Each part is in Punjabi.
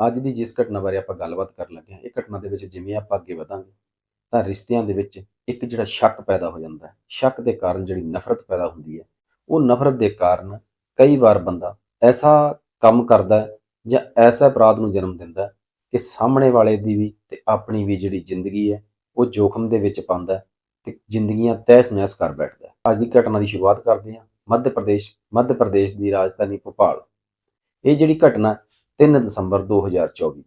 ਅੱਜ ਦੀ ਜਿਸ ਘਟਨਾ ਬਾਰੇ ਆਪਾਂ ਗੱਲਬਾਤ ਕਰਨ ਲੱਗੇ ਹਾਂ, ਇਹ ਘਟਨਾ ਦੇ ਵਿੱਚ ਜਿਵੇਂ ਆਪਾਂ ਅੱਗੇ ਵਧਾਂਗੇ, ਤਾਂ ਰਿਸ਼ਤਿਆਂ ਦੇ ਵਿੱਚ ਇੱਕ ਜਿਹੜਾ ਸ਼ੱਕ ਪੈਦਾ ਹੋ ਜਾਂਦਾ ਹੈ। ਸ਼ੱਕ ਦੇ ਕਾਰਨ ਜਿਹੜੀ ਨਫ਼ਰਤ ਪੈਦਾ ਹੁੰਦੀ ਹੈ, ਉਹ ਨਫ਼ਰਤ ਦੇ ਕਾਰਨ ਕਈ ਵਾਰ ਬੰਦਾ ਐਸਾ ਕੰਮ ਕਰਦਾ ਹੈ ਜਾਂ ਐਸਾ ਅਪਰਾਧ ਨੂੰ ਜਨਮ ਦਿੰਦਾ ਕਿ ਸਾਹਮਣੇ ਵਾਲੇ ਦੀ ਵੀ ਤੇ ਆਪਣੀ ਵੀ ਜਿਹੜੀ ਜ਼ਿੰਦਗੀ ਹੈ, ਉਹ ਜੋਖਮ ਦੇ ਵਿੱਚ ਪਾਉਂਦਾ ਹੈ ਤੇ ਜ਼ਿੰਦਗੀਆਂ ਤਹਿਸ ਨਹਿਸ ਕਰ ਬੈਠਦਾ ਅੱਜ ਦੀ ਘਟਨਾ ਦੀ ਸ਼ੁਰੂਆਤ ਕਰਦੇ ਹਾਂ। ਮੱਧ ਪ੍ਰਦੇਸ਼ ਮੱਧ ਪ੍ਰਦੇਸ਼ ਦੀ ਰਾਜਧਾਨੀ ਭੋਪਾਲ। ਇਹ ਜਿਹੜੀ ਘਟਨਾ 3 ਦਸੰਬਰ 2024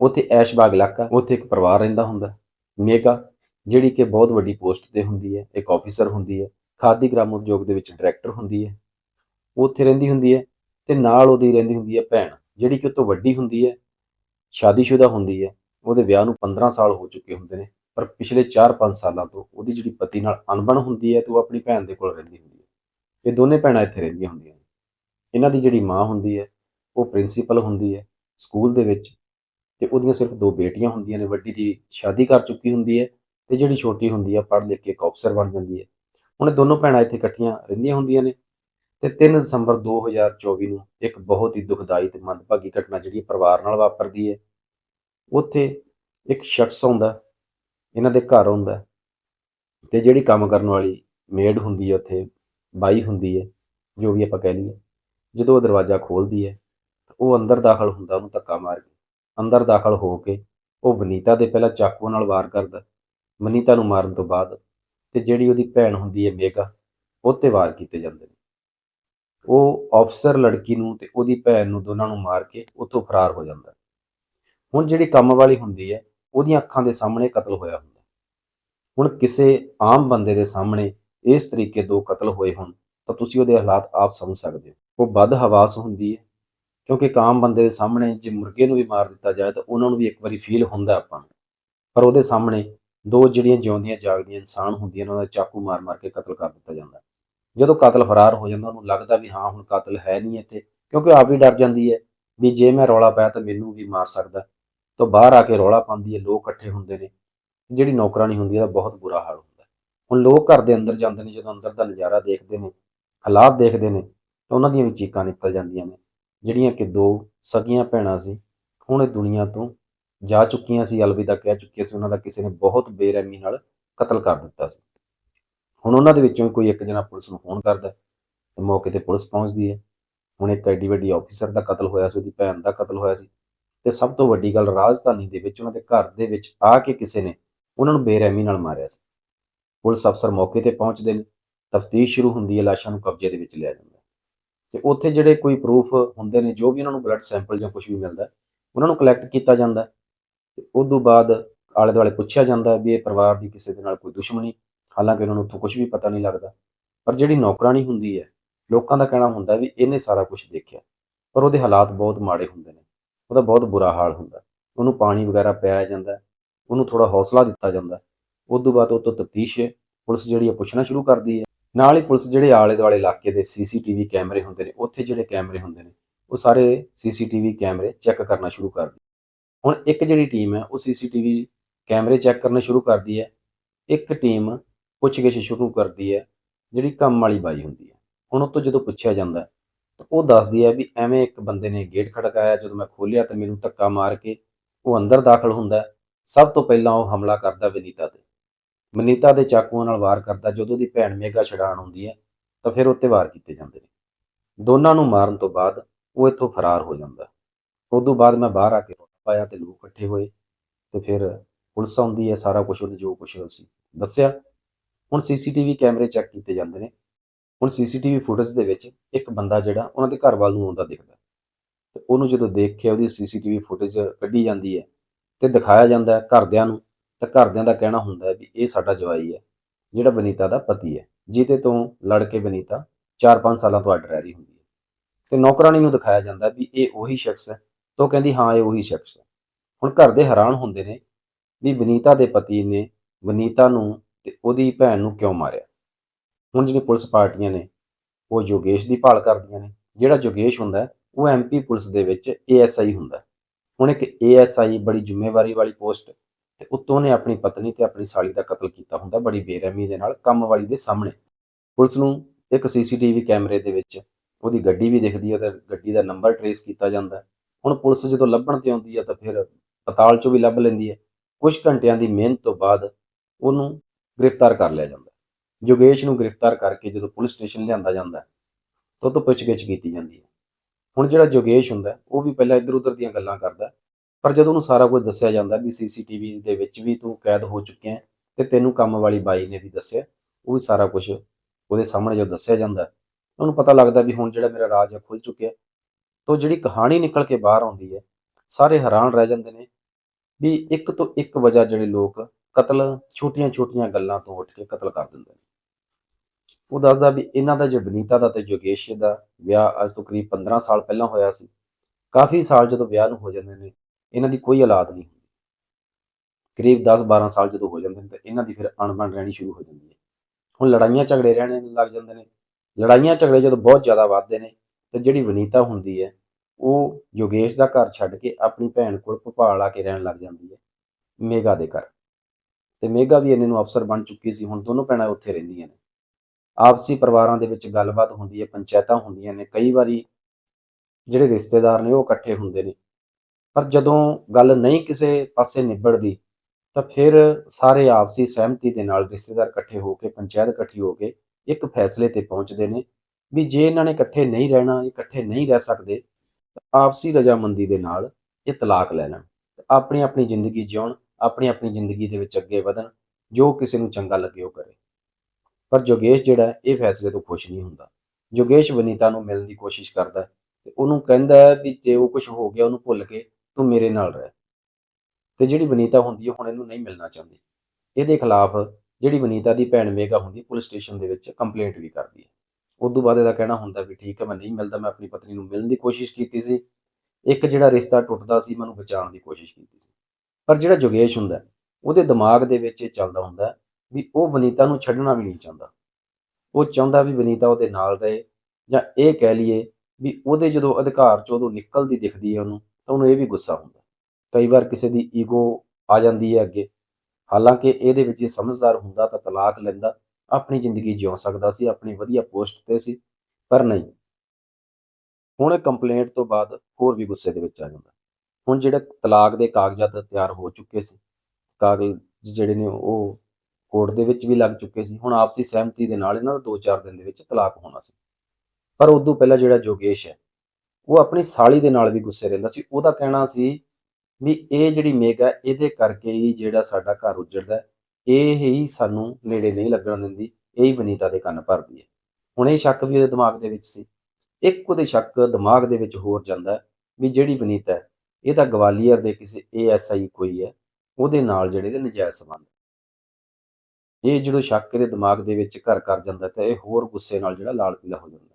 ਉੱਥੇ ਐਸ਼ ਬਾਗ ਇਲਾਕਾ, ਉੱਥੇ ਇੱਕ ਪਰਿਵਾਰ ਰਹਿੰਦਾ ਹੁੰਦਾ ਮੇਗਾ, ਜਿਹੜੀ ਕਿ ਬਹੁਤ ਵੱਡੀ ਪੋਸਟ ਤੇ ਹੁੰਦੀ ਹੈ, ਇੱਕ ਆਫੀਸਰ ਹੁੰਦੀ ਹੈ, ਖਾਦੀ ਗ੍ਰਾਮ ਉਦਯੋਗ ਦੇ ਵਿੱਚ ਡਾਇਰੈਕਟਰ ਹੁੰਦੀ ਹੈ। ਉਹ ਉੱਥੇ ਰਹਿੰਦੀ ਹੁੰਦੀ ਹੈ ਤੇ ਨਾਲ ਉਹਦੀ ਰਹਿੰਦੀ ਹੁੰਦੀ ਹੈ ਭੈਣ, ਜਿਹੜੀ ਕਿ ਉਹ ਤੋਂ ਵੱਡੀ ਹੁੰਦੀ ਹੈ, ਸ਼ਾਦੀशुदा ਹੁੰਦੀ ਹੈ, ਉਹਦੇ ਵਿਆਹ ਨੂੰ 15 ਸਾਲ ਹੋ ਚੁੱਕੇ ਹੁੰਦੇ ਨੇ, ਪਰ ਪਿਛਲੇ 4-5 ਸਾਲਾਂ ਤੋਂ ਉਹਦੀ ਜਿਹੜੀ ਪਤੀ ਨਾਲ ਅਣਬਣ ਹੁੰਦੀ ਹੈ ਤੇ ਉਹ ਆਪਣੀ ਭੈਣ ਦੇ ਕੋਲ ਰਹਿੰਦੀ ਹੁੰਦੀ ਹੈ। ਇਹ ਦੋਨੇ ਭੈਣਾਂ ਇੱਥੇ ਰਹਿੰਦੀਆਂ ਹੁੰਦੀਆਂ ਨੇ। ਇਹਨਾਂ ਦੀ ਜਿਹੜੀ ਮਾਂ ਹੁੰਦੀ ਹੈ ਉਹ ਪ੍ਰਿੰਸੀਪਲ ਹੁੰਦੀ ਹੈ ਸਕੂਲ ਦੇ ਵਿੱਚ ਤੇ ਉਹਦੀਆਂ ਸਿਰਫ ਦੋ ਬੇਟੀਆਂ ਹੁੰਦੀਆਂ ਨੇ, ਵੱਡੀ ਦੀ ਸ਼ਾਦੀ ਕਰ ਚੁੱਕੀ ਹੁੰਦੀ ਹੈ ਤੇ ਜਿਹੜੀ ਛੋਟੀ ਹੁੰਦੀ ਹੈ ਪੜ੍ਹ ਲਿਖ ਕੇ ਇੱਕ ਅਫਸਰ ਬਣ ਜਾਂਦੀ ਹੈ। ਹੁਣ ਦੋਨੋਂ ਭੈਣਾਂ ਇੱਥੇ ਇਕੱਠੀਆਂ ਰਹਿੰਦੀਆਂ ਹੁੰਦੀਆਂ ਨੇ ਤੇ 3 ਦਸੰਬਰ 2024 ਨੂੰ ਇੱਕ ਬਹੁਤ ਹੀ ਦੁਖਦਾਈ ਤੇ ਮੰਦਭਾਗੀ ਘਟਨਾ ਜਿਹੜੀ ਪਰਿਵਾਰ ਨਾਲ ਵਾਪਰਦੀ ਹੈ। ਉੱਥੇ ਇੱਕ ਸ਼ਖਸ ਆਉਂਦਾ, ਇਹਨਾਂ ਦੇ ਘਰ ਆਉਂਦਾ ਤੇ ਜਿਹੜੀ ਕੰਮ ਕਰਨ ਵਾਲੀ ਮੇਡ ਹੁੰਦੀ ਹੈ, ਉੱਥੇ ਬਾਈ ਹੁੰਦੀ ਹੈ, ਜੋ ਵੀ ਆਪਾਂ ਕਹਿ ਲਈਏ, ਜਦੋਂ ਉਹ ਦਰਵਾਜ਼ਾ ਖੋਲਦੀ ਹੈ ਉਹ ਅੰਦਰ ਦਾਖਲ ਹੁੰਦਾ, ਉਹਨੂੰ ਧੱਕਾ ਮਾਰ ਕੇ, ਅੰਦਰ ਦਾਖਲ ਹੋ ਕੇ ਉਹ ਵਨੀਤਾ ਦੇ ਪਹਿਲਾਂ ਚਾਕੂ ਨਾਲ ਵਾਰ ਕਰਦਾ, ਵਨੀਤਾ ਨੂੰ ਮਾਰਨ ਤੋਂ ਬਾਅਦ ਤੇ ਜਿਹੜੀ ਉਹਦੀ ਭੈਣ ਹੁੰਦੀ ਹੈ ਮੇਗਾ, ਉਹ ਤੇ ਵਾਰ ਕੀਤੇ ਜਾਂਦੇ ਨੇ। ਉਹ ਅਫਸਰ ਲੜਕੀ ਨੂੰ ਤੇ ਉਹਦੀ ਭੈਣ ਨੂੰ ਦੋਨਾਂ ਨੂੰ ਮਾਰ ਕੇ ਉੱਥੋਂ ਫਰਾਰ ਹੋ ਜਾਂਦਾ। ਹੁਣ ਜਿਹੜੀ ਕੰਮ ਵਾਲੀ ਹੁੰਦੀ ਹੈ, ਉਹਦੀਆਂ ਅੱਖਾਂ ਦੇ ਸਾਹਮਣੇ ਕਤਲ ਹੋਇਆ ਹੁੰਦਾ। ਹੁਣ ਕਿਸੇ ਆਮ ਬੰਦੇ ਦੇ ਸਾਹਮਣੇ ਇਸ ਤਰੀਕੇ ਦੋ ਕਤਲ ਹੋਏ ਹੋਣ, ਤਾਂ ਤੁਸੀਂ ਉਹਦੇ ਹਾਲਾਤ ਆਪ ਸਮਝ ਸਕਦੇ ਹੋ। ਉਹ ਬਦ ਹਵਾਸ ਹੁੰਦੀ ਹੈ ਕਿਉਂਕਿ ਇੱਕ ਆਮ ਬੰਦੇ ਦੇ ਸਾਹਮਣੇ ਜੇ ਮੁਰਗੇ ਨੂੰ ਵੀ ਮਾਰ ਦਿੱਤਾ ਜਾਏ ਤਾਂ ਉਹਨਾਂ ਨੂੰ ਵੀ ਇੱਕ ਵਾਰੀ ਫੀਲ ਹੁੰਦਾ ਆਪਾਂ ਨੂੰ। ਪਰ ਉਹਦੇ ਸਾਹਮਣੇ ਦੋ ਜਿਹੜੀਆਂ ਜਿਉਂਦੀਆਂ, ਜਾਗਦੀਆਂ ਇਨਸਾਨ ਹੁੰਦੀਆਂ ਨੇ, ਉਹਨਾਂ ਦਾ ਚਾਕੂ ਮਾਰ-ਮਾਰ ਕੇ ਕਤਲ ਕਰ ਦਿੱਤਾ ਜਾਂਦਾ। ਜਦੋਂ ਕਤਲ ਫਰਾਰ ਹੋ ਜਾਂਦਾ, ਉਹਨੂੰ ਲੱਗਦਾ ਵੀ ਹਾਂ, ਹੁਣ ਕਾਤਲ ਹੈ ਨਹੀਂ ਇੱਥੇ, ਕਿਉਂਕਿ ਉਹ ਆਪ ਵੀ ਡਰ ਜਾਂਦੀ ਹੈ ਵੀ ਜੇ ਮੈਂ ਰੌਲਾ ਪਾਇਆ ਤਾਂ ਮੈਨੂੰ ਵੀ ਮਾਰ ਸਕਦਾ। ਤਾਂ ਬਾਹਰ ਆ ਕੇ ਰੌਲਾ ਪਾਉਂਦੀ ਹੈ, ਲੋਕ ਇਕੱਠੇ ਹੁੰਦੇ ਨੇ, ਜਿਹੜੀ ਨੌਕਰਾਨੀ ਹੁੰਦੀ ਹੈ ਦਾ ਬਹੁਤ ਬੁਰਾ ਹਾਲ ਹੁੰਦਾ। ਹੁਣ ਲੋਕ ਘਰ ਦੇ ਅੰਦਰ ਜਾਂਦੇ ਨੇ, ਜਦੋਂ ਅੰਦਰ ਦਾ ਨਜ਼ਾਰਾ ਦੇਖਦੇ ਨੇ, ਹਾਲਾਤ ਦੇਖਦੇ ਨੇ, ਤਾਂ ਉਹਨਾਂ ਦੀਆਂ ਵੀ ਚੀਕਾਂ ਨਿਕਲ ਜਾਂਦੀਆਂ ਨੇ। ਜਿਹੜੀਆਂ ਕਿ ਦੋ ਸਗੀਆਂ ਭੈਣਾਂ ਸੀ, ਹੁਣ ਇਹ ਦੁਨੀਆ ਤੋਂ ਜਾ ਚੁੱਕੀਆਂ ਸੀ, ਅਲਵਿਦਾ ਕਹਿ ਚੁੱਕੀਆਂ ਸੀ, ਉਹਨਾਂ ਦਾ ਕਿਸੇ ਨੇ ਬਹੁਤ ਬੇਰਹਿਮੀ ਨਾਲ ਕਤਲ ਕਰ ਦਿੱਤਾ ਸੀ। ਹੁਣ ਉਹਨਾਂ ਦੇ ਵਿੱਚੋਂ ਕੋਈ ਇੱਕ ਜਣਾ ਪੁਲਿਸ ਨੂੰ ਫੋਨ ਕਰਦਾ ਤੇ ਮੌਕੇ ਤੇ ਪੁਲਿਸ ਪਹੁੰਚਦੀ ਹੈ। ਹੁਣ ਇੱਕ ਐਡੀ ਵੱਡੀ ਆਫੀਸਰ ਦਾ ਕਤਲ ਹੋਇਆ ਸੀ, ਉਹਦੀ ਭੈਣ ਦਾ ਕਤਲ ਹੋਇਆ ਸੀ ਤੇ ਸਭ ਤੋਂ ਵੱਡੀ ਗੱਲ ਰਾਜਧਾਨੀ ਦੇ ਵਿੱਚ, ਉਹਨਾਂ ਦੇ ਘਰ ਦੇ ਵਿੱਚ ਆ ਕੇ ਕਿਸੇ ਨੇ ਉਹਨਾਂ ਨੂੰ ਬੇਰਹਿਮੀ ਨਾਲ ਮਾਰਿਆ ਸੀ। ਪੁਲਿਸ ਅਫਸਰ ਮੌਕੇ ਤੇ ਪਹੁੰਚਦੇ ਨੇ, ਤਫਤੀਸ਼ ਸ਼ੁਰੂ ਹੁੰਦੀ ਹੈ, ਲਾਸ਼ਾਂ ਨੂੰ ਕਬਜ਼ੇ ਦੇ ਵਿੱਚ ਲਿਆ ਜਾਂਦਾ ਤੇ ਉੱਥੇ ਜਿਹੜੇ ਕੋਈ ਪ੍ਰੂਫ ਹੁੰਦੇ ਨੇ, ਜੋ ਵੀ ਉਹਨਾਂ ਨੂੰ ਬਲੱਡ ਸੈਂਪਲ ਜਾਂ ਕੁਝ ਵੀ ਮਿਲਦਾ, ਉਹਨਾਂ ਨੂੰ ਕਲੈਕਟ ਕੀਤਾ ਜਾਂਦਾ ਹੈ। ਤੇ ਉਸ ਤੋਂ ਬਾਅਦ ਆਲੇ ਦੁਆਲੇ ਪੁੱਛਿਆ ਜਾਂਦਾ ਵੀ ਇਹ ਪਰਿਵਾਰ ਦੀ ਕਿਸੇ ਦੇ ਨਾਲ ਕੋਈ ਦੁਸ਼ਮਣੀ, ਹਾਲਾਂਕਿ ਉਹਨਾਂ ਨੂੰ ਉੱਥੋਂ ਕੁਝ ਵੀ ਪਤਾ ਨਹੀਂ ਲੱਗਦਾ, ਪਰ ਜਿਹੜੀ ਨੌਕਰਾਨੀ ਹੁੰਦੀ ਹੈ, ਲੋਕਾਂ ਦਾ ਕਹਿਣਾ ਹੁੰਦਾ ਵੀ ਇਹਨੇ ਸਾਰਾ ਕੁਝ ਦੇਖਿਆ। ਪਰ ਉਹਦੇ ਹਾਲਾਤ ਬਹੁਤ ਮਾੜੇ ਹੁੰਦੇ ਨੇ, ਉਹਦਾ ਬਹੁਤ ਬੁਰਾ ਹਾਲ ਹੁੰਦਾ ਉਹਨੂੰ ਪਾਣੀ ਵਗੈਰਾ ਪਿਆਇਆ ਜਾਂਦਾ ਉਹਨੂੰ ਥੋੜਾ ਹੌਸਲਾ ਦਿੱਤਾ ਜਾਂਦਾ ਹੈ। ਉਸ ਤੋਂ ਬਾਅਦ ਉਹ ਤੋਂ ਤਫਤੀਸ਼ ਪੁਲਿਸ ਜਿਹੜੀ ਆ ਪੁੱਛਣਾ ਸ਼ੁਰੂ ਕਰਦੀ ਹੈ। ਨਾਲ ਹੀ ਪੁਲਿਸ ਜਿਹੜੇ ਆਲੇ ਦੁਆਲੇ ਇਲਾਕੇ ਦੇ ਸੀਸੀਟੀਵੀ ਕੈਮਰੇ ਹੁੰਦੇ ਨੇ, ਉੱਥੇ ਜਿਹੜੇ ਕੈਮਰੇ ਹੁੰਦੇ ਨੇ, ਉਹ ਸਾਰੇ ਸੀਸੀਟੀਵੀ ਕੈਮਰੇ ਚੈੱਕ ਕਰਨਾ ਸ਼ੁਰੂ ਕਰਦੀ ਹੁਣ ਇੱਕ ਜਿਹੜੀ ਟੀਮ ਹੈ, ਉਹ ਸੀਸੀਟੀਵੀ ਕੈਮਰੇ ਚੈੱਕ ਕਰਨਾ ਸ਼ੁਰੂ ਕਰਦੀ ਹੈ। ਇੱਕ ਟੀਮ ਪੁੱਛਗਿੱਛ ਸ਼ੁਰੂ ਕਰਦੀ ਹੈ, ਜਿਹੜੀ ਕੰਮ ਵਾਲੀ ਬਾਈ ਹੁੰਦੀ ਹੈ। ਹੁਣ ਉਹ ਤੋਂ ਜਦੋਂ ਪੁੱਛਿਆ ਜਾਂਦਾ ਤਾਂ ਉਹ ਦੱਸਦੀ ਹੈ ਵੀ ਐਵੇਂ ਇੱਕ ਬੰਦੇ ਨੇ ਗੇਟ ਖੜਕਾਇਆ, ਜਦੋਂ ਮੈਂ ਖੋਲ੍ਹਿਆ ਤਾਂ ਮੈਨੂੰ ਧੱਕਾ ਮਾਰ ਕੇ ਉਹ ਅੰਦਰ ਦਾਖਲ ਹੁੰਦਾ ਸਭ ਤੋਂ ਪਹਿਲਾਂ ਉਹ ਹਮਲਾ ਕਰਦਾ ਵਿਨੀਤਾ ਤੇ। ਮਨੀਤਾ ਦੇ ਚਾਕੂਆਂ ਨਾਲ ਵਾਰ ਕਰਦਾ ਜਦੋਂ ਉਹਦੀ ਭੈਣ ਮੇਗਾ ਛਡਾਣ ਹੁੰਦੀ ਹੈ, ਤਾਂ ਫਿਰ ਉੱਤੇ ਵਾਰ ਕੀਤੇ ਜਾਂਦੇ ਨੇ। ਦੋਨਾਂ ਨੂੰ ਮਾਰਨ ਤੋਂ ਬਾਅਦ ਉਹ ਇੱਥੋਂ ਫਰਾਰ ਹੋ ਜਾਂਦਾ। ਉਸ ਤੋਂ ਬਾਅਦ ਮੈਂ ਬਾਹਰ ਆ ਕੇ ਰੌਲਾ ਪਾਇਆ ਤੇ ਲੋਕ ਇਕੱਠੇ ਹੋਏ ਤੇ ਫਿਰ ਪੁਲਿਸ ਆਉਂਦੀ ਹੈ, ਸਾਰਾ ਕੁਝ ਉਹਨੇ ਜੋ ਕੁਝ ਸੀ ਦੱਸਿਆ। ਹੁਣ ਸੀਸੀਟੀਵੀ ਕੈਮਰੇ ਚੈੱਕ ਕੀਤੇ ਜਾਂਦੇ ਨੇ। ਹੁਣ ਸੀਸੀਟੀਵੀ ਫੁਟੇਜ ਦੇ ਵਿੱਚ ਇੱਕ ਬੰਦਾ ਜਿਹੜਾ ਉਹਨਾਂ ਦੇ ਘਰ ਵੱਲ ਨੂੰ ਆਉਂਦਾ ਦਿਖਦਾ। ਤੇ ਉਹਨੂੰ ਜਦੋਂ ਦੇਖ ਕੇ ਉਹਦੀ ਸੀਸੀਟੀਵੀ ਫੁਟੇਜ ਕੱਢੀ ਜਾਂਦੀ ਹੈ ਤੇ ਦਿਖਾਇਆ ਜਾਂਦਾ ਘਰਦਿਆਂ ਨੂੰ ਤਾਂ ਘਰਦਿਆਂ ਦਾ ਕਹਿਣਾ ਹੁੰਦਾ ਵੀ ਇਹ ਸਾਡਾ ਜਵਾਈ ਹੈ ਜਿਹੜਾ ਬਨੀਤਾ ਦਾ ਪਤੀ ਹੈ ਜਿਹਦੇ ਤੋਂ ਲੜ ਕੇ ਬਨੀਤਾ 4-5 ਸਾਲਾਂ ਤੋਂ ਅੱਡ ਰਹਿ ਰਹੀ ਹੁੰਦੀ ਹੈ। ਤੇ ਨੌਕਰਾਨੀ ਨੂੰ ਦਿਖਾਇਆ ਜਾਂਦਾ ਵੀ ਇਹ ਉਹੀ ਸ਼ਖਸ ਹੈ ਤਾਂ ਉਹ ਕਹਿੰਦੀ ਹਾਂ ਇਹ ਉਹੀ ਸ਼ਖਸ ਹੈ। ਹੁਣ ਘਰ ਦੇ ਹੈਰਾਨ ਹੁੰਦੇ ਨੇ ਵੀ ਬਨੀਤਾ ਦੇ ਪਤੀ ਨੇ ਬਨੀਤਾ ਨੂੰ ਤੇ ਉਹਦੀ ਭੈਣ ਨੂੰ ਕਿਉਂ ਮਾਰਿਆ? ਹੁਣ ਜਿਹੜੀ ਪੁਲਿਸ ਪਾਰਟੀਆਂ ਨੇ ਉਹ ਯੋਗੇਸ਼ ਦੀ ਭਾਲ ਕਰਦੀਆਂ ਨੇ ਜਿਹੜਾ ਯੋਗੇਸ਼ ਹੁੰਦਾ ਹੈ, ਉਹ ਐਮਪੀ ਪੁਲਿਸ ਦੇ ਵਿੱਚ ਏਐਸਆਈ ਹੁੰਦਾ ਹੁਣ ਇੱਕ ਏਐਸਆਈ ਬੜੀ ਜ਼ਿੰਮੇਵਾਰੀ ਵਾਲੀ ਪੋਸਟ ਤੇ ਉੱਤੋਂ ਨੇ ਆਪਣੀ ਪਤਨੀ ਤੇ ਆਪਣੀ ਸਾਲੀ ਦਾ ਕਤਲ ਕੀਤਾ ਹੁੰਦਾ ਬੜੀ ਬੇਰਹਿਮੀ ਦੇ ਨਾਲ, ਕੰਮ ਵਾਲੀ ਦੇ ਸਾਹਮਣੇ। ਪੁਲਿਸ ਨੂੰ ਇੱਕ ਸੀਸੀਟੀਵੀ ਕੈਮਰੇ ਦੇ ਵਿੱਚ ਉਹਦੀ ਗੱਡੀ ਵੀ ਦਿਖਦੀ ਹੈ ਤੇ ਗੱਡੀ ਦਾ ਨੰਬਰ ਟਰੇਸ ਕੀਤਾ ਜਾਂਦਾ। ਹੁਣ ਪੁਲਿਸ ਜਦੋਂ ਲੱਭਣ ਤੇ ਆਉਂਦੀ ਹੈ ਤਾਂ ਫਿਰ ਪਤਾਲ ਚੋਂ ਵੀ ਲੱਭ ਲੈਂਦੀ ਹੈ ਕੁਝ ਘੰਟਿਆਂ ਦੀ ਮਿਹਨਤ ਤੋਂ ਬਾਅਦ ਉਹਨੂੰ ਗ੍ਰਿਫਤਾਰ ਕਰ ਲਿਆ ਜਾਂਦਾ। ਯੋਗੇਸ਼ ਨੂੰ ਗ੍ਰਿਫਤਾਰ ਕਰਕੇ ਜਦੋਂ ਪੁਲਿਸ ਸਟੇਸ਼ਨ ਲਿਆਂਦਾ ਜਾਂਦਾ, ਤਾਂ ਉਹ ਤੋਂ ਪੁੱਛਗਿੱਛ ਕੀਤੀ ਜਾਂਦੀ ਹੈ ਹੁਣ ਜਿਹੜਾ ਯੋਗੇਸ਼ ਹੁੰਦਾ, ਉਹ ਵੀ ਪਹਿਲਾਂ ਇੱਧਰ ਉੱਧਰ ਦੀਆਂ ਗੱਲਾਂ ਕਰਦਾ। ਪਰ ਜਦੋਂ ਉਹਨੂੰ ਸਾਰਾ ਕੁਝ ਦੱਸਿਆ ਜਾਂਦਾ ਵੀ ਸੀਸੀਟੀਵੀ ਦੇ ਵਿੱਚ ਵੀ ਤੂੰ ਕੈਦ ਹੋ ਚੁੱਕਿਆ ਹੈ ਤੇ ਤੈਨੂੰ ਕੰਮ ਵਾਲੀ ਬਾਈ ਨੇ ਵੀ ਦੱਸਿਆ, ਉਹ ਵੀ ਸਾਰਾ ਕੁਝ ਉਹਦੇ ਸਾਹਮਣੇ ਜਦੋਂ ਦੱਸਿਆ ਜਾਂਦਾ, ਉਹਨੂੰ ਪਤਾ ਲੱਗਦਾ ਵੀ ਹੁਣ ਜਿਹੜਾ ਮੇਰਾ ਰਾਜ ਹੈ ਖੁੱਲ ਚੁੱਕਿਆ ਤੋਂ ਜਿਹੜੀ ਕਹਾਣੀ ਨਿਕਲ ਕੇ ਬਾਹਰ ਆਉਂਦੀ ਹੈ, ਸਾਰੇ ਹੈਰਾਨ ਰਹਿ ਜਾਂਦੇ ਨੇ ਵੀ ਇੱਕ ਤੋਂ ਇੱਕ ਵਜ੍ਹਾ ਜਿਹੜੇ ਲੋਕ ਕਤਲ ਛੋਟੀਆਂ-ਛੋਟੀਆਂ ਗੱਲਾਂ ਤੋਂ ਉੱਠ ਕੇ ਕਤਲ ਕਰ ਦਿੰਦੇ ਨੇ। ਉਹ ਦੱਸਦਾ ਵੀ ਇਹਨਾਂ ਦਾ ਜੋ ਦਾ ਤੇ ਯੋਗੇਸ਼ ਦਾ ਵਿਆਹ ਅੱਜ ਤੋਂ ਕਰੀਬ 15 ਸਾਲ ਪਹਿਲਾਂ ਹੋਇਆ ਸੀ। ਕਾਫੀ ਸਾਲ ਜਦੋਂ ਵਿਆਹ ਨੂੰ ਹੋ ਜਾਂਦੇ ਨੇ ਇਹਨਾਂ ਦੀ ਕੋਈ ਔਲਾਦ ਨਹੀਂ ਹੁੰਦੀ। ਕਰੀਬ 10-12 ਸਾਲ ਜਦੋਂ ਹੋ ਜਾਂਦੇ ਨੇ ਤਾਂ ਇਹਨਾਂ ਦੀ ਫਿਰ ਅਣਬਣ ਰਹਿਣੀ ਸ਼ੁਰੂ ਹੋ ਜਾਂਦੀ ਹੈ। ਹੁਣ ਲੜਾਈਆਂ ਝਗੜੇ ਰਹਿਣੇ ਲੱਗ ਜਾਂਦੇ ਨੇ। ਲੜਾਈਆਂ ਝਗੜੇ ਜਦੋਂ ਬਹੁਤ ਜ਼ਿਆਦਾ ਵੱਧਦੇ ਨੇ ਤੇ ਜਿਹੜੀ ਵਨੀਤਾ ਹੁੰਦੀ ਹੈ, ਉਹ ਯੋਗੇਸ਼ ਦਾ ਘਰ ਛੱਡ ਕੇ ਆਪਣੀ ਭੈਣ ਕੋਲ ਭੋਪਾਲ ਆ ਕੇ ਰਹਿਣ ਲੱਗ ਜਾਂਦੀ ਹੈ, ਮੇਗਾ ਦੇ ਘਰ। ਤੇ ਮੇਗਾ ਵੀ ਇੰਨੇ ਨੂੰ ਅਫਸਰ ਬਣ ਚੁੱਕੀ ਸੀ, ਹੁਣ ਦੋਨੋਂ ਭੈਣਾਂ ਉੱਥੇ ਰਹਿੰਦੀਆਂ ਨੇ। ਆਪਸੀ ਪਰਿਵਾਰਾਂ ਦੇ ਵਿੱਚ ਗੱਲਬਾਤ ਹੁੰਦੀ ਹੈ, ਪੰਚਾਇਤਾਂ ਹੁੰਦੀਆਂ ਨੇ, ਕਈ ਵਾਰੀ ਜਿਹੜੇ ਰਿਸ਼ਤੇਦਾਰ ਨੇ ਉਹ ਇਕੱਠੇ ਹੁੰਦੇ ਨੇ। ਪਰ ਜਦੋਂ ਗੱਲ ਨਹੀਂ ਕਿਸੇ ਪਾਸੇ ਨਿਬੜਦੀ, ਤਾਂ ਫਿਰ ਸਾਰੇ ਆਪਸੀ ਸਹਿਮਤੀ ਦੇ ਨਾਲ ਰਿਸ਼ਤੇਦਾਰ ਇਕੱਠੇ ਹੋ ਕੇ, ਪੰਚਾਇਤ ਇਕੱਠੀ ਹੋ ਕੇ ਇੱਕ ਫੈਸਲੇ ਤੇ ਪਹੁੰਚਦੇ ਨੇ ਵੀ ਜੇ ਇਹਨਾਂ ਨੇ ਇਕੱਠੇ ਨਹੀਂ ਰਹਿਣਾ, ਇਕੱਠੇ ਨਹੀਂ ਰਹਿ ਸਕਦੇ, ਤਾਂ ਆਪਸੀ ਰਜਾਮੰਦੀ ਦੇ ਨਾਲ ਇਹ ਤਲਾਕ ਲੈ ਲੈਣ। ਤੇ ਆਪਣੀ ਆਪਣੀ ਜ਼ਿੰਦਗੀ ਜਿਉਣ, ਆਪਣੀ ਆਪਣੀ ਜ਼ਿੰਦਗੀ ਦੇ ਵਿੱਚ ਅੱਗੇ ਵਧਣ, ਜੋ ਕਿਸੇ ਨੂੰ ਚੰਗਾ ਲੱਗੇ ਉਹ ਕਰੇ। ਪਰ ਜੋਗੇਸ਼ ਜਿਹੜਾ ਇਹ ਫੈਸਲੇ ਤੋਂ ਖੁਸ਼ ਨਹੀਂ ਹੁੰਦਾ। ਜੋਗੇਸ਼ ਵਨੀਤਾ ਨੂੰ ਮਿਲਣ ਦੀ ਕੋਸ਼ਿਸ਼ ਕਰਦਾ ਹੈ ਤੇ ਉਹਨੂੰ ਕਹਿੰਦਾ ਵੀ ਜੇ ਉਹ ਕੁਝ ਹੋ ਗਿਆ, ਉਹਨੂੰ ਭੁੱਲ ਕੇ ਤੂੰ ਮੇਰੇ ਨਾਲ ਰਹਿ। ਤੇ ਜਿਹੜੀ ਵਨੀਤਾ ਹੁੰਦੀ ਹੈ ਹੁਣ ਇਹਨੂੰ ਨਹੀਂ ਮਿਲਣਾ ਚਾਹੁੰਦੀ। ਇਹਦੇ ਖਿਲਾਫ ਜਿਹੜੀ ਵਨੀਤਾ ਦੀ ਭੈਣ ਮੇਗਾ ਹੁੰਦੀ ਪੁਲਿਸ ਸਟੇਸ਼ਨ ਦੇ ਵਿੱਚ ਕੰਪਲੇਂਟ ਵੀ ਕਰਦੀ ਹੈ ਉਸ ਤੋਂ ਬਾਅਦ ਇਹਦਾ ਕਹਿਣਾ ਹੁੰਦਾ ਵੀ ਠੀਕ ਹੈ ਮੈਂ ਨਹੀਂ ਮਿਲਦਾ, ਮੈਂ ਆਪਣੀ ਪਤਨੀ ਨੂੰ ਮਿਲਣ ਦੀ ਕੋਸ਼ਿਸ਼ ਕੀਤੀ ਸੀ। ਇੱਕ ਜਿਹੜਾ ਰਿਸ਼ਤਾ ਟੁੱਟਦਾ ਸੀ, ਮੈਨੂੰ ਬਚਾਉਣ ਦੀ ਕੋਸ਼ਿਸ਼ ਕੀਤੀ ਸੀ। ਪਰ ਜਿਹੜਾ ਜੋਗੇਸ਼ ਹੁੰਦਾ, ਉਹਦੇ ਦਿਮਾਗ ਦੇ ਵਿੱਚ ਇਹ ਚੱਲਦਾ ਹੁੰਦਾ ਵੀ ਉਹ ਵਨੀਤਾ ਨੂੰ ਛੱਡਣਾ ਵੀ ਨਹੀਂ ਚਾਹੁੰਦਾ। ਉਹ ਚਾਹੁੰਦਾ ਵੀ ਵਨੀਤਾ ਉਹਦੇ ਨਾਲ ਰਹੇ ਜਾਂ ਇਹ ਕਹਿ ਲਈਏ ਵੀ ਉਹਦੇ ਜਦੋਂ ਅਧਿਕਾਰ ਚੋਂ ਉਦੋਂ ਨਿਕਲਦੀ ਦਿਖਦੀ ਹੈ ਉਹਨੂੰ ਤਾਂ ਉਹਨੂੰ ਇਹ ਵੀ ਗੁੱਸਾ ਹੁੰਦਾ। ਕਈ ਵਾਰ ਕਿਸੇ ਦੀ ਈਗੋ ਆ ਜਾਂਦੀ ਹੈ ਅੱਗੇ। ਹਾਲਾਂਕਿ ਇਹਦੇ ਵਿੱਚ ਇਹ ਸਮਝਦਾਰ ਹੁੰਦਾ ਤਾਂ ਤਲਾਕ ਲੈਂਦਾ, ਆਪਣੀ ਜ਼ਿੰਦਗੀ ਜਿਉ ਸਕਦਾ ਸੀ, ਆਪਣੀ ਵਧੀਆ ਪੋਸਟ ਤੇ ਸੀ, ਪਰ ਨਹੀਂ। ਹੁਣ ਇਹ ਕੰਪਲੇਂਟ ਤੋਂ ਬਾਅਦ ਹੋਰ ਵੀ ਗੁੱਸੇ ਦੇ ਵਿੱਚ ਆ ਜਾਂਦਾ। ਹੁਣ ਜਿਹੜੇ ਤਲਾਕ ਦੇ ਕਾਗਜ਼ਾਤ ਤਿਆਰ ਹੋ ਚੁੱਕੇ ਸੀ, ਕਾਗਜ਼ ਜਿਹੜੇ ਨੇ ਉਹ ਕੋਰਟ ਦੇ ਵਿੱਚ ਵੀ ਲੱਗ ਚੁੱਕੇ ਸੀ, ਹੁਣ ਆਪਸੀ ਸਹਿਮਤੀ ਦੇ ਨਾਲ ਇਹਨਾਂ ਦਾ 2-4 ਦਿਨ ਦੇ ਵਿੱਚ ਤਲਾਕ ਹੋਣਾ ਸੀ। ਪਰ ਉਦੋਂ ਪਹਿਲਾਂ ਜਿਹੜਾ ਜੋਗੇਸ਼ ਹੈ ਉਹ ਆਪਣੀ ਸਾਲੀ ਦੇ ਨਾਲ ਵੀ ਗੁੱਸੇ ਰਹਿੰਦਾ ਸੀ। ਉਹਦਾ ਕਹਿਣਾ ਸੀ ਵੀ ਇਹ ਜਿਹੜੀ ਮੇਗ ਹੈ ਇਹਦੇ ਕਰਕੇ ਹੀ ਜਿਹੜਾ ਸਾਡਾ ਘਰ ਉੱਜੜਦਾ ਇਹ ਹੀ ਸਾਨੂੰ ਨੇੜੇ ਨਹੀਂ ਲੱਗਣ ਦਿੰਦੀ। ਇਹ ਹੀ ਵਨੀਤਾ ਦੇ ਕੰਨ ਭਰਦੀ ਹੈ। ਹੁਣ ਇਹ ਸ਼ੱਕ ਵੀ ਉਹਦੇ ਦਿਮਾਗ ਦੇ ਵਿੱਚ ਸੀ। ਇੱਕ ਉਹਦੇ ਸ਼ੱਕ ਦਿਮਾਗ ਦੇ ਵਿੱਚ ਹੋਰ ਜਾਂਦਾ ਵੀ ਜਿਹੜੀ ਵਨੀਤਾ ਹੈ ਇਹ ਤਾਂ ਗਵਾਲੀਅਰ ਦੇ ਕਿਸੇ ਏਐਸਆਈ ਕੋਈ ਹੈ, ਉਹਦੇ ਨਾਲ ਜਿਹੜੇ ਦੇ ਨਜਾਇਜ਼ ਸੰਬੰਧ ਇਹ ਜਦੋਂ ਸ਼ੱਕ ਇਹਦੇ ਦਿਮਾਗ ਦੇ ਵਿੱਚ ਘਰ ਕਰ ਜਾਂਦਾ ਤਾਂ ਇਹ ਹੋਰ ਗੁੱਸੇ ਨਾਲ ਜਿਹੜਾ ਲਾਲ ਪੀਲਾ ਹੋ ਜਾਂਦਾ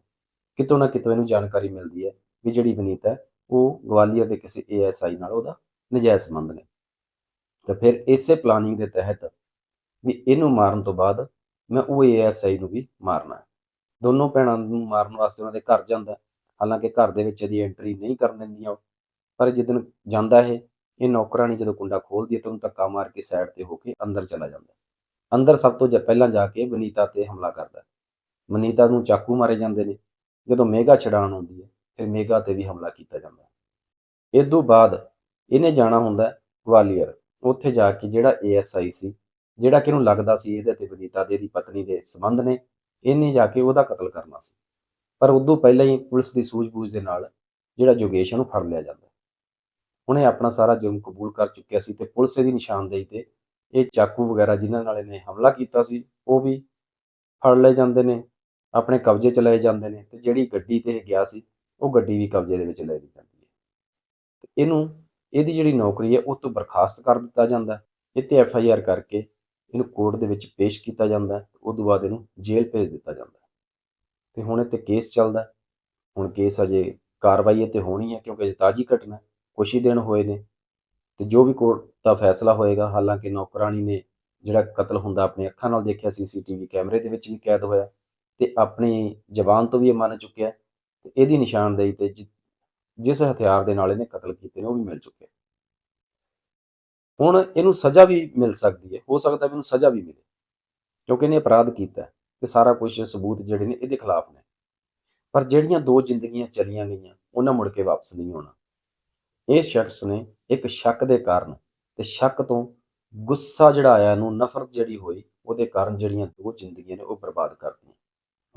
ਕਿਤੋਂ ਨਾ ਕਿਤੋਂ ਇਹਨੂੰ ਜਾਣਕਾਰੀ ਮਿਲਦੀ ਹੈ। ਵੀ ਜਿਹੜੀ ਵਨੀਤਾ ਹੈ, ਉਹ ਗਵਾਲੀਅਰ ਦੇ ਕਿਸੇ ਏਐਸਆਈ ਨਾਲ ਉਹਦਾ ਨਜਾਇਜ਼ ਸੰਬੰਧ ਨੇ। ਤਾਂ ਫਿਰ ਇਸੇ ਪਲਾਨਿੰਗ ਦੇ ਤਹਿਤ ਵੀ ਇਹਨੂੰ ਮਾਰਨ ਤੋਂ ਬਾਅਦ ਮੈਂ ਉਹ ਏਐਸਆਈ ਨੂੰ ਵੀ ਮਾਰਨਾ ਦੋਨੋਂ ਭੈਣਾਂ ਨੂੰ ਮਾਰਨ ਵਾਸਤੇ ਉਹਨਾਂ ਦੇ ਘਰ ਜਾਂਦਾ ਹਾਲਾਂਕਿ ਘਰ ਦੇ ਵਿੱਚ ਇਹਦੀ ਐਂਟਰੀ ਨਹੀਂ ਕਰਨ ਦਿੰਦੀਆਂ ਪਰ ਜਿੱਦਣ ਜਾਂਦਾ ਇਹ ਇਹ ਨੌਕਰਾਨੀ ਜਦੋਂ ਕੁੰਡਾ ਖੋਲਦੀ ਹੈ ਤਾਂ ਉਹਨੂੰ ਧੱਕਾ ਮਾਰ ਕੇ ਸਾਈਡ ਤੇ ਹੋ ਕੇ ਅੰਦਰ ਚਲਾ ਜਾਂਦਾ ਅੰਦਰ ਸਭ ਤੋਂ ਜ- ਪਹਿਲਾਂ ਜਾ ਕੇ ਵਨੀਤਾ ਤੇ ਹਮਲਾ ਕਰਦਾ ਹੈ। ਵਨੀਤਾ ਨੂੰ ਚਾਕੂ ਮਾਰੇ ਜਾਂਦੇ ਨੇ। ਜਦੋਂ ਮੇਗਾ ਛਡਾਣ ਆਉਂਦੀ ਹੈ ਫਿਰ ਮੇਗਾ ਤੇ ਵੀ ਹਮਲਾ ਕੀਤਾ ਜਾਂਦਾ ਹੈ। ਇਸ ਤੋਂ ਬਾਅਦ ਇਹਨੇ ਜਾਣਾ ਹੁੰਦਾ ਗਵਾਲੀਅਰ। ਉੱਥੇ ਜਾ ਕੇ ਜਿਹੜਾ ਏਐਸਆਈ ਸੀ, ਜਿਹੜਾ ਕਿ ਇਹਨੂੰ ਲੱਗਦਾ ਸੀ ਇਹਦੇ ਤੇ ਵਨੀਤਾ ਦੇ ਦੀ ਪਤਨੀ ਦੇ ਸੰਬੰਧ ਨੇ, ਇਹਨੇ ਜਾ ਕੇ ਉਹਦਾ ਕਤਲ ਕਰਨਾ ਸੀ। ਪਰ ਉਦੋਂ ਪਹਿਲਾਂ ਹੀ ਪੁਲਿਸ ਦੀ ਸੂਝ-ਬੂਝ ਦੇ ਨਾਲ ਜਿਹੜਾ ਜੋਗੇਸ਼ ਨੂੰ ਫੜ ਲਿਆ ਜਾਂਦਾ ਉਹਨੇ ਆਪਣਾ ਸਾਰਾ ਜੁਰਮ ਕਬੂਲ ਕਰ ਚੁੱਕਿਆ ਸੀ ਤੇ ਪੁਲਿਸ ਦੀ ਨਿਸ਼ਾਨਦੇਹੀ ਤੇ ਇਹ ਚਾਕੂ ਵਗੈਰਾ ਜਿਨ੍ਹਾਂ ਨਾਲ ਇਹਨੇ ਹਮਲਾ ਕੀਤਾ ਸੀ, ਉਹ ਵੀ ਫੜ ਲਏ ਜਾਂਦੇ ਨੇ, ਆਪਣੇ ਕਬਜ਼ੇ ਚ ਲਏ ਜਾਂਦੇ ਨੇ ਤੇ ਜਿਹੜੀ ਗੱਡੀ ਤੇ ਇਹ ਗਿਆ ਸੀ ਉਹ ਗੱਡੀ ਵੀ ਕਬਜ਼ੇ ਦੇ ਵਿੱਚ ਲੈ ਲਈ ਜਾਂਦੀ ਹੈ। ਤੇ ਇਹਨੂੰ, ਇਹਦੀ ਜਿਹੜੀ ਨੌਕਰੀ ਹੈ, ਉਹ ਤੋਂ ਬਰਖਾਸਤ ਕਰ ਦਿੱਤਾ ਜਾਂਦਾ ਇਹ ਤੇ ਐਫ ਆਈ ਆਰ ਕਰਕੇ ਇਹਨੂੰ ਕੋਰਟ ਦੇ ਵਿੱਚ ਪੇਸ਼ ਕੀਤਾ ਜਾਂਦਾ ਹੈ। ਉਸ ਤੋਂ ਬਾਅਦ ਇਹਨੂੰ ਜੇਲ੍ਹ ਭੇਜ ਦਿੱਤਾ ਜਾਂਦਾ ਹੈ। ਤੇ ਹੁਣ ਇਹ ਤੇ ਕੇਸ ਚੱਲਦਾ ਹੁਣ ਕੇਸ ਅਜੇ ਕਾਰਵਾਈ ਇਹ ਤੇ ਹੋਣੀ ਹੈ, ਕਿਉਂਕਿ ਅਜੇ ਤਾਜ਼ੀ ਘਟਨਾ ਕੁਛ ਹੀ ਦਿਨ ਹੋਏ ਨੇ। ਤੇ ਜੋ ਵੀ ਕੋਰਟ ਦਾ ਫੈਸਲਾ ਹੋਏਗਾ, ਹਾਲਾਂਕਿ ਨੌਕਰਾਨੀ ਨੇ ਜਿਹੜਾ ਕਤਲ ਹੁੰਦਾ, ਆਪਣੇ ਅੱਖਾਂ ਨਾਲ ਦੇਖਿਆ ਸੀਸੀਟੀਵੀ ਕੈਮਰੇ ਦੇ ਵਿੱਚ ਵੀ ਕੈਦ ਹੋਇਆ। ਤੇ ਆਪਣੀ ਜ਼ਬਾਨ ਤੋਂ ਵੀ ਇਹ ਮੰਨ ਚੁੱਕਿਆ ਤੇ ਇਹਦੀ ਨਿਸ਼ਾਨਦੇਹੀ ਤੇ ਜਿ- ਜਿਸ ਹਥਿਆਰ ਦੇ ਨਾਲ ਇਹਨੇ ਕਤਲ ਕੀਤੇ ਨੇ, ਉਹ ਵੀ ਮਿਲ ਚੁੱਕੇ। ਹੁਣ ਇਹਨੂੰ ਸਜ਼ਾ ਵੀ ਮਿਲ ਸਕਦੀ ਹੈ। ਹੋ ਸਕਦਾ ਵੀ ਇਹਨੂੰ ਸਜ਼ਾ ਵੀ ਮਿਲੇ, ਕਿਉਂਕਿ ਇਹਨੇ ਅਪਰਾਧ ਕੀਤਾ ਤੇ ਸਾਰਾ ਕੁਝ ਸਬੂਤ ਜਿਹੜੇ ਨੇ ਇਹਦੇ ਖਿਲਾਫ ਨੇ। ਪਰ ਜਿਹੜੀਆਂ ਦੋ ਜ਼ਿੰਦਗੀਆਂ ਚਲੀਆਂ ਗਈਆਂ, ਉਹਨਾਂ ਮੁੜ ਕੇ ਵਾਪਸ ਨਹੀਂ ਆਉਣਾ ਇਸ ਸ਼ਖਸ ਨੇ ਇੱਕ ਸ਼ੱਕ ਦੇ ਕਾਰਨ ਤੇ ਸ਼ੱਕ ਤੋਂ ਗੁੱਸਾ ਜਿਹੜਾ ਆਇਆ ਨੂੰ ਨਫ਼ਰਤ ਜਿਹੜੀ ਹੋਈ, ਉਹਦੇ ਕਾਰਨ ਜਿਹੜੀਆਂ ਦੋ ਜ਼ਿੰਦਗੀਆਂ ਨੇ ਉਹ ਬਰਬਾਦ ਕਰਤੀਆਂ।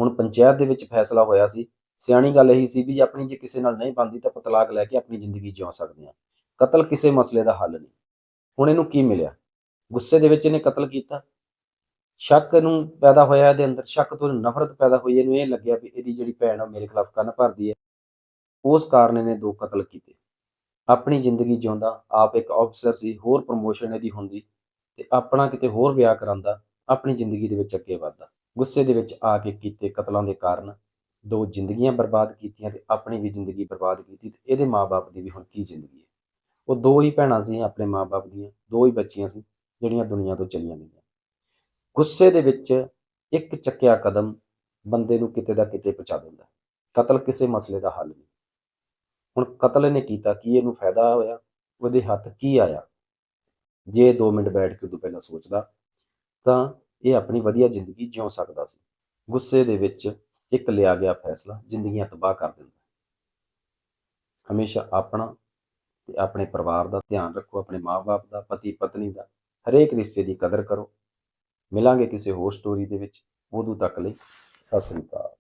ਹੁਣ ਪੰਚਾਇਤ ਦੇ ਵਿੱਚ ਫੈਸਲਾ ਹੋਇਆ ਸੀ ਸਿਆਣੀ ਗੱਲ ਇਹੀ ਸੀ ਵੀ ਜੇ ਆਪਣੀ ਜੇ ਕਿਸੇ ਨਾਲ ਨਹੀਂ ਬਣਦੀ ਤਾਂ ਆਪਾਂ ਤਲਾਕ ਲੈ ਕੇ ਆਪਣੀ ਜ਼ਿੰਦਗੀ ਜਿਉ ਸਕਦੇ ਹਾਂ। ਕਤਲ ਕਿਸੇ ਮਸਲੇ ਦਾ ਹੱਲ ਨਹੀਂ। ਹੁਣ ਇਹਨੂੰ ਕੀ ਮਿਲਿਆ? ਗੁੱਸੇ ਦੇ ਵਿੱਚ ਇਹਨੇ ਕਤਲ ਕੀਤਾ। ਸ਼ੱਕ ਨੂੰ ਪੈਦਾ ਹੋਇਆ ਇਹਦੇ ਅੰਦਰ, ਸ਼ੱਕ ਤੋਂ ਨਫ਼ਰਤ ਪੈਦਾ ਹੋਈ। ਇਹਨੂੰ ਇਹ ਲੱਗਿਆ ਵੀ ਇਹਦੀ ਜਿਹੜੀ ਭੈਣ ਆ ਮੇਰੇ ਖਿਲਾਫ ਕੰਨ ਭਰਦੀ ਹੈ। ਉਸ ਕਾਰਨ ਇਹਨੇ ਦੋ ਕਤਲ ਕੀਤੇ। ਆਪਣੀ ਜ਼ਿੰਦਗੀ ਜਿਉਂਦਾ, ਆਪ ਇੱਕ ਅਫਸਰ ਸੀ, ਹੋਰ ਪ੍ਰਮੋਸ਼ਨ ਇਹਦੀ ਹੁੰਦੀ ਤੇ ਆਪਣਾ ਕਿਤੇ ਹੋਰ ਵਿਆਹ ਕਰਾਂਦਾ ਆਪਣੀ ਜ਼ਿੰਦਗੀ ਦੇ ਵਿੱਚ ਅੱਗੇ ਵਧਦਾ। ਗੁੱਸੇ ਦੇ ਵਿੱਚ ਆ ਕੇ ਕੀਤੇ ਕਤਲਾਂ ਦੇ ਕਾਰਨ ਦੋ ਜ਼ਿੰਦਗੀਆਂ ਬਰਬਾਦ ਕੀਤੀਆਂ ਤੇ ਆਪਣੀ ਵੀ ਜ਼ਿੰਦਗੀ ਬਰਬਾਦ ਕੀਤੀ ਤੇ ਇਹਦੇ ਮਾਪੇ ਦੀ ਵੀ ਹੁਣ ਕੀ ਜ਼ਿੰਦਗੀ ਹੈ? ਉਹ ਦੋ ਹੀ ਭੈਣਾਂ ਸੀ ਆਪਣੇ ਮਾਪੇ ਦੀਆਂ, ਦੋ ਹੀ ਬੱਚੀਆਂ ਸੀ, ਜਿਹੜੀਆਂ ਦੁਨੀਆ ਤੋਂ ਚਲੀਆਂ ਗਈਆਂ। ਗੁੱਸੇ ਦੇ ਵਿੱਚ ਇੱਕ ਚੱਕਿਆ ਕਦਮ ਬੰਦੇ ਨੂੰ ਕਿਤੇ ਦਾ ਕਿਤੇ ਪਹੁੰਚਾ ਦਿੰਦਾ ਕਤਲ ਕਿਸੇ ਮਸਲੇ ਦਾ ਹੱਲ ਨਹੀਂ। ਹੁਣ ਕਤਲ ਇਹਨੇ ਕੀਤਾ, ਕੀ ਇਹਨੂੰ ਫਾਇਦਾ ਹੋਇਆ? ਉਹਦੇ ਹੱਥ ਕੀ ਆਇਆ? ਜੇ 2 ਮਿੰਟ ਬੈਠ ਕੇ ਉਦੋਂ ਪਹਿਲਾਂ ਸੋਚਦਾ, ਤਾਂ ਇਹ ਆਪਣੀ ਵਧੀਆ ਜ਼ਿੰਦਗੀ ਜਿਉ ਸਕਦਾ ਸੀ। ਗੁੱਸੇ ਦੇ ਵਿੱਚ ਇੱਕ ਲਿਆ ਗਿਆ ਫੈਸਲਾ, ਜ਼ਿੰਦਗੀਆਂ ਤਬਾਹ ਕਰ ਦਿੰਦਾ ਹੈ। ਹਮੇਸ਼ਾ ਆਪਣਾ ਤੇ ਆਪਣੇ ਪਰਿਵਾਰ ਦਾ ਧਿਆਨ ਰੱਖੋ, ਆਪਣੇ ਮਾਪੇ ਦਾ ਪਤੀ ਪਤਨੀ ਦਾ, ਹਰੇਕ ਰਿਸ਼ਤੇ ਦੀ ਕਦਰ ਕਰੋ ਮਿਲਾਂਗੇ ਕਿਸੇ ਹੋਰ ਸਟੋਰੀ ਦੇ ਵਿੱਚ, ਉਦੋਂ ਤੱਕ ਲਈ ਸਤਿ ਸ੍ਰੀ ਅਕਾਲ